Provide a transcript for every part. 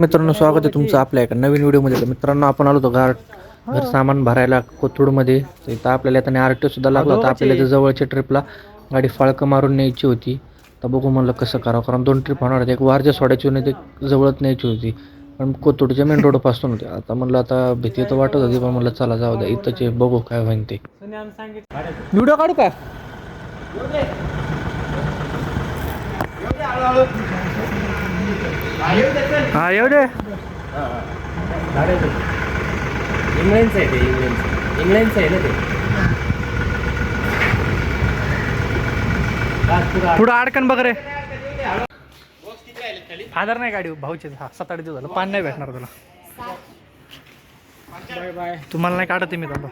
मित्रांनो स्वागत आहे तुमचं आपल्या एका नवीन व्हिडिओमध्ये. तर मित्रांनो आपण आलो होतो घर घर सामान भरायला कोथरूडमध्ये. तर इथं आपल्याला आता आर टी सुद्धा लागला होता. आपल्याला इथं जवळच्या ट्रिपला गाडी फाळकं मारून न्यायची होती. तर बघू म्हणलं कसं करावं कारण दोन ट्रिप होणार होते एक वारच्या सोडायची होती एक जवळच न्यायची होती. पण कोथरूडच्या मेन रोडपासून होते. आता म्हणलं आता भीती तर वाटत होती पण म्हणलं चला जाऊ द्या. इथंचे बघू काय होईन ते व्हिडिओ काढू का? हा दे. इंग्लंडचं आहे ते इंग्लंडचं. इंग्लंडचं आहे ना ते. राजपुरा पुढं अडकन बघ रे. आधार नाही गाडी भाऊचे हा सात आठ दिवस झालं. पाणी नाही भेटणार तुला. Bye bye. तुम्हाला नाही काढत मी दादा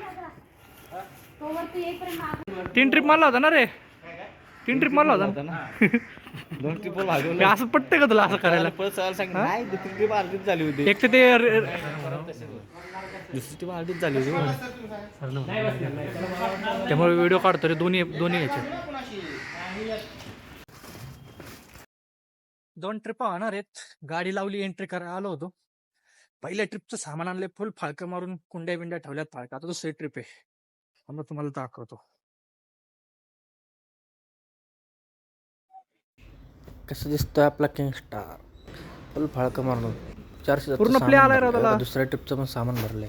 तीन ट्रिप मारला होता ना रे? तीन ट्रिप मारला होता ना? दोन ट्रिप हे असं पटतं का तुला असं करायला? परत सवाल सांग नाही दुसरी ट्रिप अर्धीच झाली होती. एक तर ते दुसरी ट्रिप अर्धीच झाली होती. त्यामुळे व्हिडिओ काढतो रे दोन्ही दोन्ही याचे. दोन ट्रिप होणार आहेत. गाडी लावली एंट्री करायला आलो होतो. पहिल्या ट्रिपचं सामान आणले फुल फाळकं मारून कुंड्या बिंड्या ठेवल्यात फाळकं. आता दुसरी ट्रिप आहे. मग तुम्हाला दाखवतो. कसं दिसतोय आपला किंग स्टार फुल फाळकं मारून. चारशे पूर्ण play आलाय राव त्याला. दुसऱ्या ट्रिपचं पण सामान भरलंय.